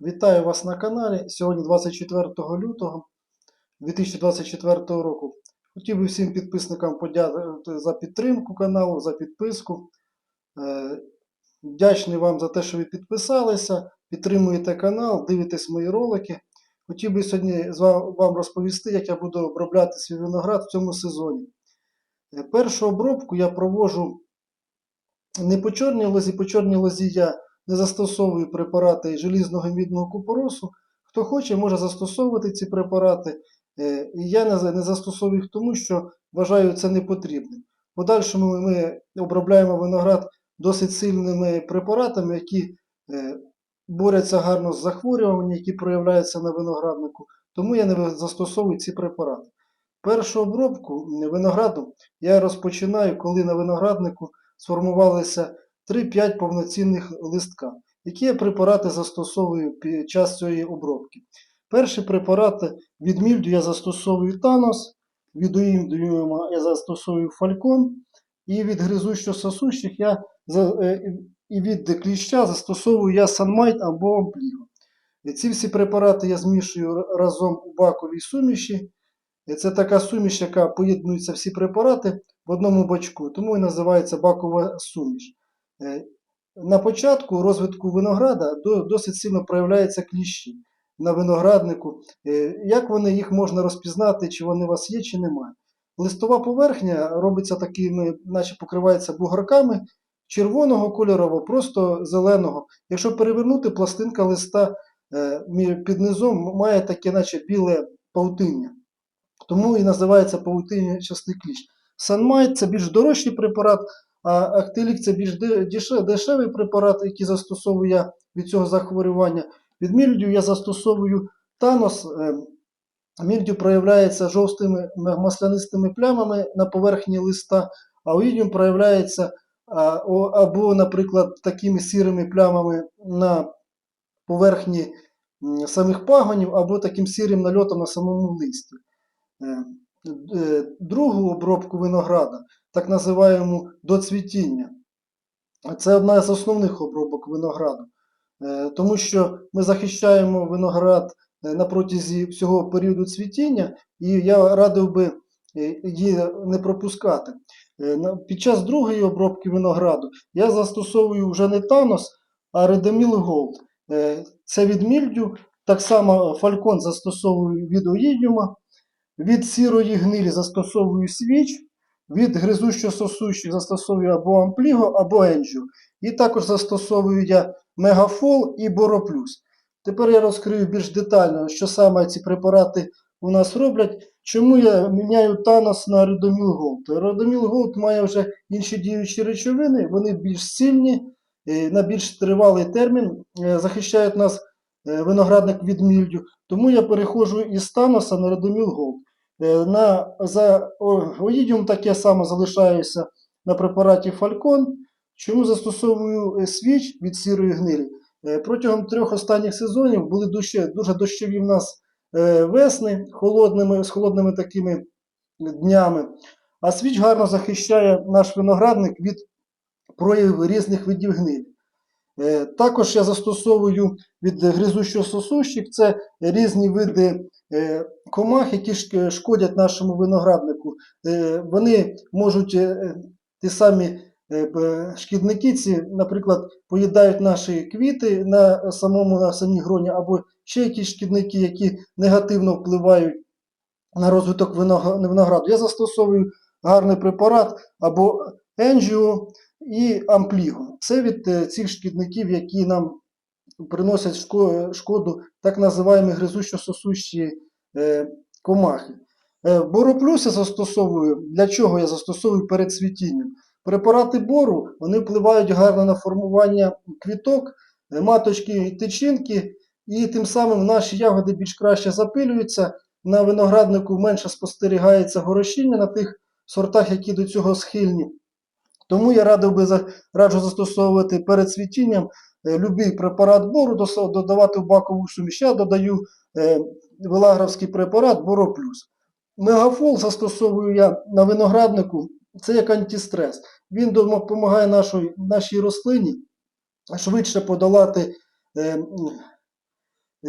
Вітаю вас на каналі. Сьогодні 24 лютого 2024 року. Хотів би всім підписникам подякувати за підтримку каналу, за підписку. Е, Вдячний вам за те, що ви підписалися, підтримуєте канал, дивитесь мої ролики. Хотів би сьогодні вам розповісти, як я буду обробляти свій виноград в цьому сезоні. Е, Першу обробку я проводжу не по чорній лозі, по чорній лозі я не застосовую препарати желізного мідного купоросу. Хто хоче, може застосовувати ці препарати. Е, я не, застосовую їх тому, що вважаю це непотрібним. Подальшому ми обробляємо виноград досить сильними препаратами, які е, борються гарно з захворюванням, які проявляються на винограднику. Тому я не застосовую ці препарати. Першу обробку винограду я розпочинаю, коли на винограднику сформувалися 3-5 повноцінних листка. Які препарати застосовую під час цієї обробки? Перші препарати від мільдю я застосовую Танос, від уїмдуюма я застосовую фалькон, і від гризущо-сосущих я е, і від кліща застосовую я Санмайт або Ампліго. Ці всі препарати я змішую разом у баковій суміші. Це така суміш, яка поєднуються всі препарати в одному бачку, тому і називається бакова суміш. Е, На початку розвитку винограда досить сильно проявляються кліщі на винограднику. Е, Як вони їх можна розпізнати, чи вони у вас є, чи немає? Листова поверхня робиться такими, наче покривається бугорками червоного кольору або просто зеленого. Якщо перевернути, пластинка листа е, під низом має таке, наче біле павутиння. Тому і називається павутинчастий кліщ. Санмайт це більш дорожчий препарат, Актилік це більш дешевий препарат, який застосовую я від цього захворювання. Від мільдю я застосовую Танос. е, Мільдю проявляється жовтими маслянистими плямами на поверхні листа, а оїдіум проявляється або, наприклад, такими сірими плямами на поверхні самих пагонів, або таким сірим нальотом на самому листі. Е, Другу обробку винограда, так називаємо до цвітіння. Це одна з основних обробок винограду, Е, тому що ми захищаємо виноград е, на протязі всього періоду цвітіння, і я радив би її не пропускати. Під час другої обробки винограду я застосовую вже не Танос, а Редеміл Голд. Це від мільдю, так само фалькон застосовую від оїдіума, від сірої гнилі застосовую свіч, від гризущо-сосущих застосовую або ампліго, або енджіо. І також застосовую я мегафол і бороплюс. Тепер я розкрию більш детально, що саме ці препарати у нас роблять. Чому я міняю Танос на Родоміл Голд? Має вже інші діючі речовини, вони більш сильні, е, на більш тривалий термін е, захищають нас виноградник від мільдю. Тому я переходжу із Таноса на Родоміл Голд. Е, На, за оїдіум таке саме залишаюся на препараті Фалькон. Чому застосовую е, свіч від сірої гнилі? Е, Протягом трьох останніх сезонів були дуже, дуже дощові в нас е, весни холодними, з холодними такими днями. А свіч гарно захищає наш виноградник від проявів різних видів гнилі. Е, Також я застосовую від гризущо-сосущих, це різні види е, комах, які шкодять нашому винограднику. Е, Вони можуть, е, ті самі е, шкідники, ці, наприклад, поїдають наші квіти на самому на самій гроні, або ще якісь шкідники, які негативно впливають на розвиток винограду. Я застосовую гарний препарат або енджіо і ампліго. Це від е, цих шкідників, які нам приносять шкоду, так називаємо гризущо-сосущі е, комахи. Е, Бороплюс я застосовую. Для чого я застосовую перед цвітінням? Препарати бору вони впливають гарно на формування квіток, маточки і тичинки, і тим самим наші ягоди більш краще запилюються. На винограднику менше спостерігається горошіння на тих сортах, які до цього схильні. Тому я радив би раджу застосовувати перед цвітінням е, любий препарат бору, додавати в бакову суміш. Я додаю е, велагровський препарат Бороплюс. Мегафол застосовую я на винограднику, це як антистрес. Він допомагає нашій, нашій рослині швидше подолати е,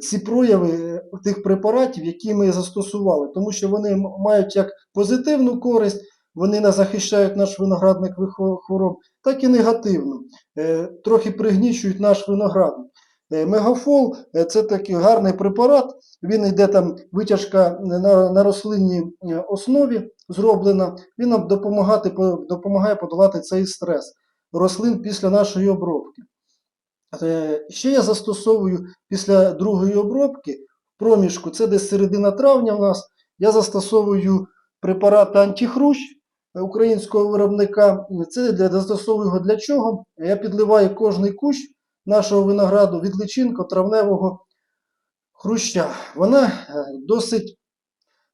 ці прояви тих препаратів, які ми застосували, тому що вони мають як позитивну користь, вони нас захищають наш виноградник хвороб, так і негативну, е, трохи пригнічують наш виноградник. Е, Мегафол е, це такий гарний препарат. Він йде там витяжка на, на рослинній основі зроблена. Він нам допомагати, допомагає подолати цей стрес рослин після нашої обробки. Ще я застосовую після другої обробки проміжку, це десь середина травня в нас, я застосовую препарат антихрущ українського виробника. Це для, застосовую для чого? Я підливаю кожний кущ нашого винограду від личинку травневого хруща. Вона е, досить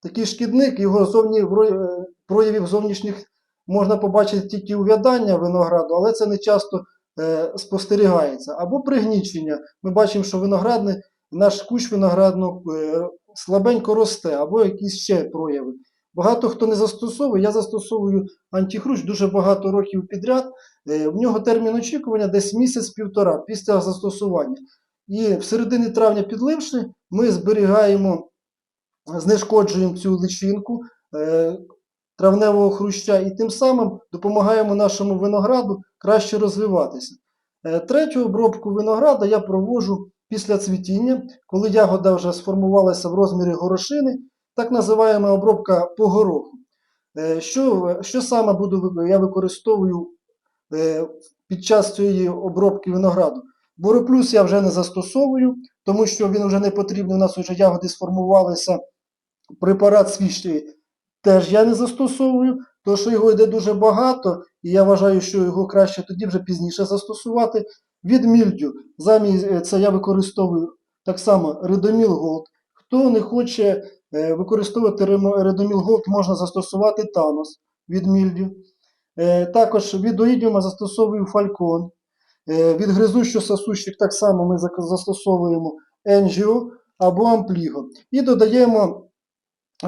такий шкідник, його зовні, е, проявів зовнішніх можна побачити тільки увядання винограду, але це не часто е, спостерігається. Або пригнічення. Ми бачимо, що виноградний, наш кущ виноградного слабенько росте, або якісь ще прояви. Багато хто не застосовує, я застосовую антихрущ дуже багато років підряд. Е, в нього термін очікування десь місяць-півтора після застосування. І в середині травня підливши, ми зберігаємо, знешкоджуємо цю личинку е, травневого хруща і тим самим допомагаємо нашому винограду краще розвиватися. Е, Третю обробку винограда я проводжу після цвітіння, коли ягода вже сформувалася в розмірі горошини, так називаємо обробка по гороху. Е, Що, що саме буду, я використовую е, під час цієї обробки винограду? Бороплюс я вже не застосовую, тому що він вже не потрібний, у нас вже ягоди сформувалися. Препарат свіжий теж я не застосовую, тому що його йде дуже багато, і я вважаю, що його краще тоді вже пізніше застосувати. Від мільдю замість е, це я використовую так само Редоміл Голд. Хто не хоче використовувати Ремо- Редоміл Голд, можна застосувати Танос від мільдю. Е, Також від оїдіума застосовую Фалькон. Е, Від гризущо-сосущих так само ми застосовуємо Енжіо або Ампліго. І додаємо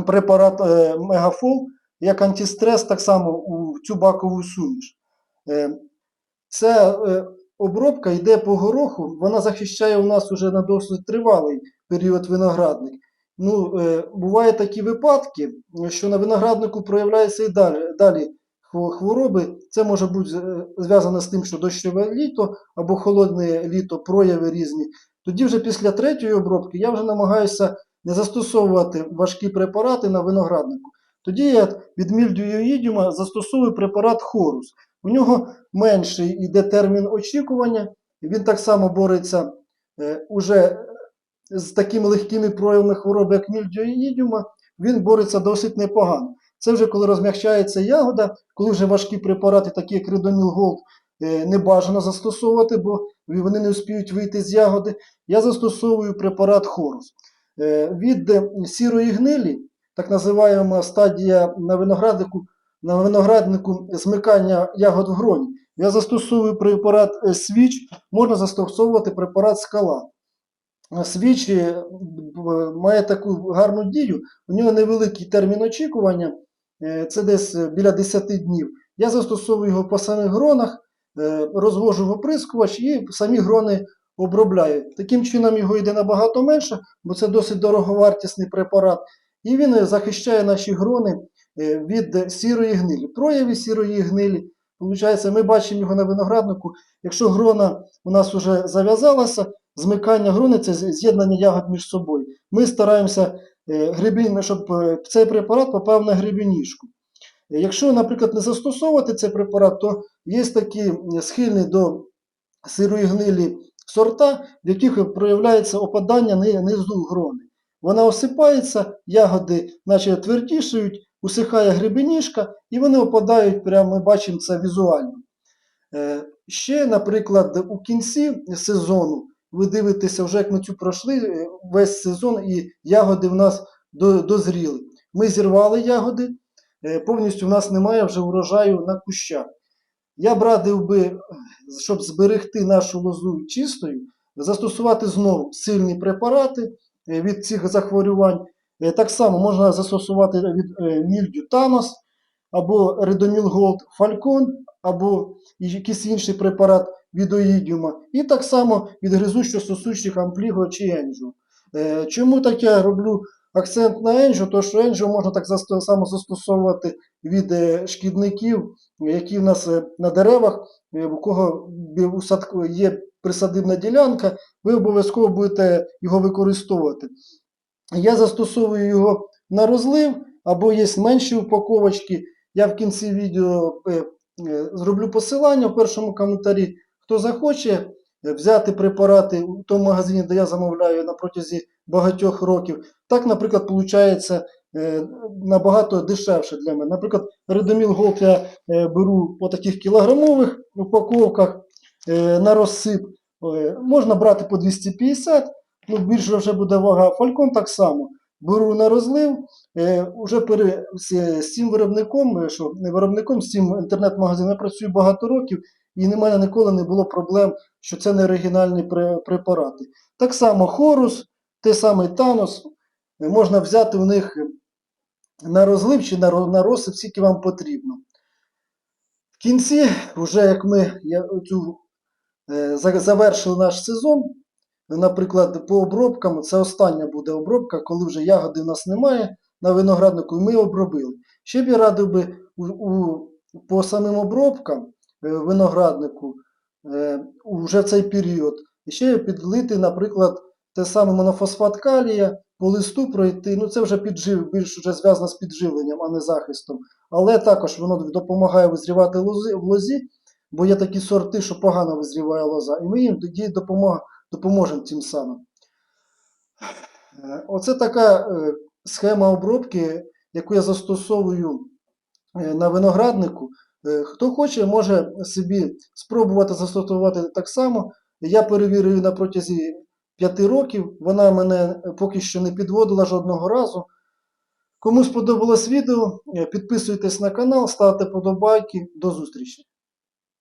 препарат е, Мегафол як антистрес так само у цю бакову суміш. Е, Ця е, обробка йде по гороху, вона захищає у нас уже на досить тривалий період виноградник. Ну, е, бувають такі випадки, що на винограднику проявляються і далі, далі хвороби. Це може бути е, зв'язано з тим, що дощове літо або холодне літо, прояви різні. Тоді вже після третьої обробки я вже намагаюся не застосовувати важкі препарати на винограднику. Тоді я від мільдіоїдіума застосовую препарат Хорус. У нього менший йде термін очікування, він так само бореться е, уже з такими легкими проявами хвороби, як мільдіоїдіума, він бореться досить непогано. Це вже коли розмягчається ягода, коли вже важкі препарати, такі як Редоміл Голд, е, не бажано застосовувати, бо вони не успіють вийти з ягоди. Я застосовую препарат Хорус. Е, Від е, сірої гнилі, так називаємо стадія на винограднику, на винограднику змикання ягод в гроні. Я застосовую препарат свіч, можна застосовувати препарат скала. Е, Свіч е, має таку гарну дію, у нього невеликий термін очікування, е, це десь е, біля 10 днів. Я застосовую його по самих гронах, розвожу в оприскувач і самі грони обробляю. Таким чином його йде набагато менше, бо це досить дороговартісний препарат. І він захищає наші грони від сірої гнилі. Прояви сірої гнилі. Получається, ми бачимо його на винограднику. Якщо грона у нас вже зав'язалася, змикання грони це з'єднання ягод між собою. Ми стараємося, е, гребінь, щоб е, цей препарат попав на гребінішку. Е, Якщо, наприклад, не застосовувати цей препарат, то є такі схильні до сирої гнилі сорта, в яких проявляється опадання низу грони. Вона осипається, ягоди наче твердішають, усихає гребеніжка, і вони опадають, прямо ми бачимо це візуально. Е, Ще, наприклад, у кінці сезону ви дивитеся, вже як ми цю пройшли е, весь сезон, і ягоди в нас дозріли. Ми зірвали ягоди, е, повністю в нас немає вже урожаю на кущах. Я б радив би, щоб зберегти нашу лозу чистою, застосувати знову сильні препарати е, від цих захворювань. Так само можна застосувати від мільдю Танос або Редоміл Голд Фалькон, або якийсь інший препарат від оїдіума. І так само від гризущо-сосущих ампліго чи енджу. Е, Чому так я роблю акцент на енжу? То що енжу можна так само застосовувати від е, шкідників, які в нас е, на деревах, у кого є присадибна ділянка, ви обов'язково будете його використовувати. Я застосовую його на розлив, або є менші упаковочки. Я в кінці відео зроблю посилання в першому коментарі. Хто захоче е, взяти препарати у тому магазині, де я замовляю на протязі багатьох років, так, наприклад, виходить набагато дешевше для мене. Наприклад, Редоміл Голд я е, беру по таких кілограмових упаковках е, на розсип. Е, Можна брати по 250, ну більше вже буде вага. Фалькон так само. Беру на розлив, е, пере, з, цим виробником, е, що не виробником, з цим інтернет-магазином я працюю багато років, і в мене ніколи не було проблем, що це не оригінальні препарати. Так само Хорус, той самий Танос, можна взяти у них на розлив чи на, ро- розсип, скільки вам потрібно. В кінці, вже як ми цю, е, завершили наш сезон, наприклад, по обробкам, це остання буде обробка, коли вже ягоди в нас немає на винограднику, ми обробили. Ще б я радив би у, у, по самим обробкам винограднику е, уже в цей період ще підлити, наприклад, те саме монофосфат калія, по листу пройти. Ну це вже піджив, більш вже зв'язано з підживленням, а не захистом. Але також воно допомагає визрівати в лозі, бо є такі сорти, що погано визріває лоза, і ми їм тоді допоможемо цим самим. Е, Оце така е, схема обробки, яку я застосовую е, на винограднику. Е, Хто хоче, може собі спробувати застосувати так само. Я перевірив на протязі 5 років. Вона мене поки що не підводила жодного разу. Кому сподобалось відео, е, підписуйтесь на канал, ставте подобайки. До зустрічі!